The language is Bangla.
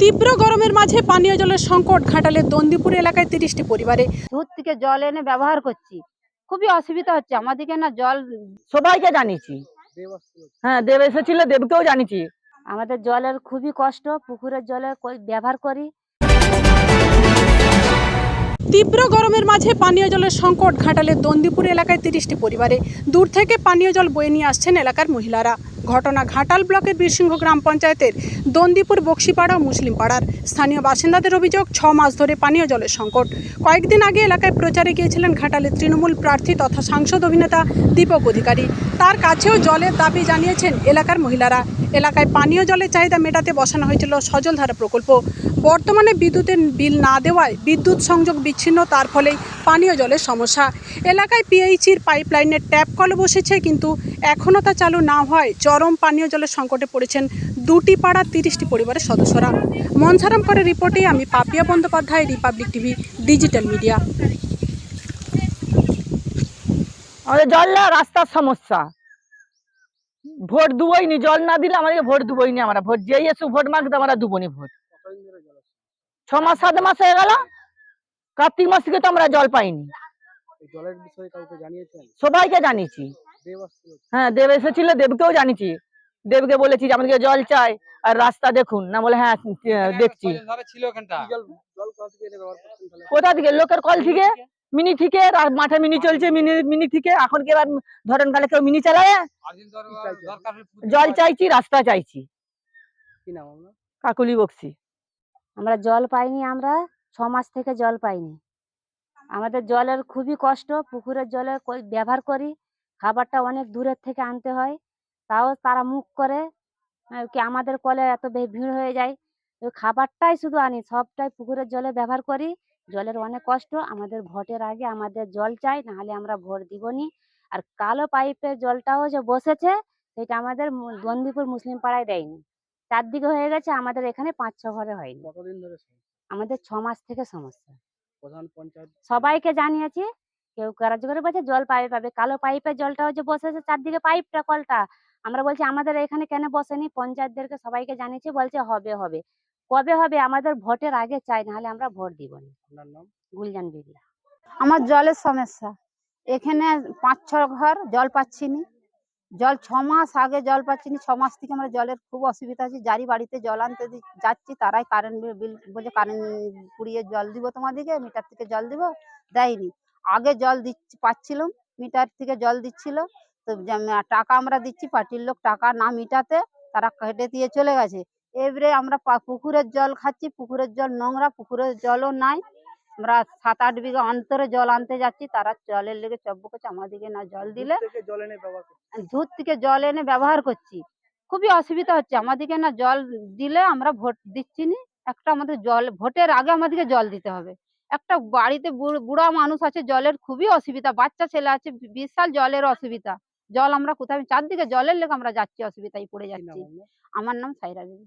তীব্র গরমের মাঝে পানীয় জলের সংকট ঘাটালে দন্দিপুর এলাকায় তিরিশটি পরিবারে। দূর থেকে জল এনে ব্যবহার করছি। খুবই অসুবিধা হচ্ছে। আমাদেরকে না জল সবাইকে জানিয়েছি। হ্যাঁ দেব এসেছিল দেবকেও জানিয়েছি। আমাদের জলের খুবই কষ্ট পুকুরের জলের ব্যবহার করি। তীব্র গরমের মাঝে পানীয় জলের সংকট ঘাটালে দন্দিপুর এলাকায় তিরিশটি পরিবারে। দূর থেকে পানীয় জল বয়ে নিয়ে আসছেন এলাকার মহিলারা। ঘটনা ঘাটাল ব্লকের বীরসিংহ গ্রাম পঞ্চায়েতের দন্দিপুর বক্সিপাড়া মুসলিম পাড়ার। স্থানীয় বাসিন্দাদের অভিযোগ, ছ মাস ধরে পানীয় জলের সংকট। কয়েকদিন আগে এলাকায় প্রচারে গিয়েছিলেন ঘাটালের তৃণমূল প্রার্থী তথা সাংসদ অভিনেতা দীপক অধিকারী। তার কাছেও জলের দাবি জানিয়েছেন এলাকার মহিলারা। এলাকায় পানীয় জলের চাহিদা মেটাতে বসানো হয়েছিল সজলধারা প্রকল্প। বর্তমানে বিদ্যুতের বিল না দেওয়ায় বিদ্যুৎ সংযোগ বিচ্ছিন্ন, তার ফলেই পানীয় জলের সমস্যা। এলাকায় পিএইচির পাইপলাইনের ট্যাপ কল বসেছে, কিন্তু এখনও তা চালু না হওয়ায় চরম পানীয় জলের সংকটে পড়েছেন দুটি পাড়ার তিরিশটি পরিবারের সদস্যরা। মনসারাম করে রিপোর্টে আমি Papiya Bandyopadhyay Republic TV digital media. আমাদের জল না রাস্তার সমস্যা। ভোট দুবই নি জল না দিলে আমাদেরকে ভোট দুবই নি আমরা। ভোট যেই এসে ভোট মাগতে আমরা দুবনি ভোট। ছ মাস সাত মাস হয়ে গেল কার্তিক মাস থেকে তো আমরা জল পাইনি। সবাইকে জানিয়েছি। হ্যাঁ দেব এসেছিল দেবকেও জানিয়েছি দেবকে বলেছি যে আমাদেরকে জল চাই আর রাস্তা দেখুন। না বলে হ্যাঁ দেখছি। ছিল ওখানটা? কি জল? জল কোথা থেকে এনে ব্যবহার করছেন তাহলে। কোথা থেকে? লোকের কল থেকে? মিনি থেকে? মাঠে মিনি চলছে মিনি মিনি থেকে? এখন কি এবার ধরেন কালে কেউ মিনি চালায়? জল চাইছি রাস্তা চাইছি। কি কাকুলি বকছি আমরা জল পাইনি আমরা ছ মাস থেকে জল পাইনি। আমাদের জলের খুবই কষ্ট পুকুরের জলের কই- ব্যবহার করি। খাবারটা অনেক দূরের থেকে আনতে হয়। তাও তারা মুখ করে কি আমাদের কলে এত ভিড় হয়ে যায়। ওই খাবারটাই শুধু আনি সবটাই পুকুরের জলে ব্যবহার করি। জলের অনেক কষ্ট আমাদের ভোটের আগে আমাদের জল চাই নাহলে আমরা ভোট দিবনি। আর কালো পাইপের জলটাও যে বসেছে সেটা আমাদের বন্দিপুর মুসলিম পাড়ায় দেয়নি। চারদিকে হয়ে গেছে আমাদের এখানে পাঁচ ছ ঘরে হয়নি? আমাদের ছ মাস থেকে সমস্যা। সবাইকে জানিয়েছি কেউ কারাজ করে বলছে জল পাইপে পাবে কালো পাইপের জলটাও যে বসেছে চারদিকে পাইপটা কলটা। আমরা বলছি আমাদের এখানে কেন বসেনি? পঞ্চায়েতদেরকে সবাইকে জানিয়েছি বলছে হবে হবে। কবে হবে? আমাদের ভোটের আগে চাই নাহলে আমরা ভোট দিব না। গুলজান বিবি আমার জলের সমস্যা। এখানে পাঁচ ছ ঘর জল পাচ্ছি নি। জল ছ মাস আগে জল পাচ্ছি নি। ছ মাস থেকে আমরা জলের খুব অসুবিধা আছে যারই বাড়িতে জল আনতে যাচ্ছি তারাই কারেন্ট বিল বলছে কারেন্ট পুড়িয়ে জল দিব তোমাদেরকে মিটার থেকে জল দিব দেয়নি। আগে জল দিচ্ছি পাচ্ছিলাম মিটার থেকে জল দিচ্ছিল। তো টাকা আমরা দিচ্ছি পার্টির লোক টাকা না মিটাতে তারা কেটে দিয়ে চলে গেছে। এবারে আমরা পুকুরের জল খাচ্ছি পুকুরের জল নোংরা পুকুরের জলও নাই। আমরা সাত আট বিঘা অন্তরে জল আনতে যাচ্ছি তারা জলের লেগে চব্য করছে আমাদেরকে না জল দিলে দূর থেকে জল এনে ব্যবহার থেকে জল এনে ব্যবহার করছি। খুবই অসুবিধা হচ্ছে আমাদেরকে না জল দিলে আমরা ভোট দিচ্ছি নি একটা আমাদের জল ভোটের আগে আমাদেরকে জল দিতে হবে। একটা বাড়িতে বুড়ো বুড়া মানুষ আছে জলের খুবই অসুবিধা। বাচ্চা ছেলে আছে বিশাল জলের অসুবিধা। জল আমরা কোথায় চারদিকে জলের লেগে আমরা যাচ্ছি অসুবিধায় পড়ে যাচ্ছি। আমার নাম সাইরা দেবী।